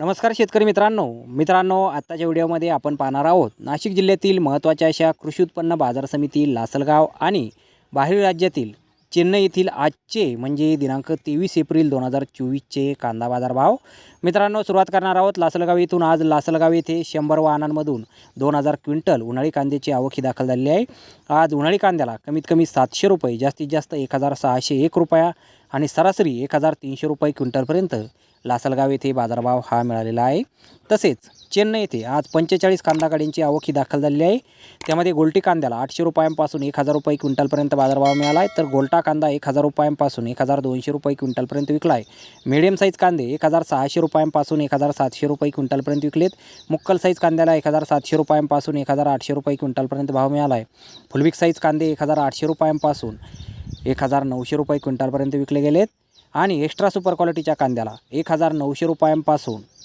नमस्कार शेतकरी मित्रांनो. मित्रांनो आत्ताच्या व्हिडिओमध्ये आपण पाहणार आहोत नाशिक जिल्ह्यातील महत्त्वाच्या अशा कृषी उत्पन्न बाजार समिती लासलगाव आणि बाहेर राज्यातील चेन्नई येथील आजचे म्हणजे दिनांक तेवीस एप्रिल दोन हजार चोवीसचे कांदा बाजार भाव मित्रांनो सुरुवात करणार आहोत लासलगाव येथून. आज लासलगाव येथे शंभर वाहनांमधून दोन हजार क्विंटल उन्हाळी कांद्याची आवक ही दाखल झालेली आहे. आज उन्हाळी कांद्याला कमीत कमी सातशे रुपये जास्तीत जास्त एक हजार सहाशे एक रुपया आणि सरासरी एक हजार तीनशे रुपये क्विंटलपर्यंत लासलगाव येथे बाजारभाव हा मिळालेला आहे. तसेच चेन्नई येथे आज पंचेचाळीस कांदा गाड्यांची आवक ही दाखल झालेली आहे त्यामध्ये गोल्टी कांद्याला आठशे रुपयांपासून एक हजार रुपये क्विंटलपर्यंत बाजारभाव मिळाला आहे तर गोल्टा कांदा एक हजार रुपयांपासून एक हजार दोनशे रुपये क्विंटलपर्यंत विकला आहे मिडियम साईज कांदे एक हजार सहाशे रुपयांपासून एक हजार सातशे रुपये क्विंटलपर्यंत विकलेत मुक्कल साईज कांद्याला एक हजार सातशे रुपयांपासून एक हजार आठशे रुपये क्विंटलपर्यंत भाव मिळाला आहे फुलबिक साईज कांदे एक हजार आठशे रुपयांपासून एक हजार नऊशे रुपये क्विंटलपर्यंत विकले गेलेत आणि एक्स्ट्रा सुपर क्वालिटीच्या कांद्याला एक हजार नऊशे रुपयांपासून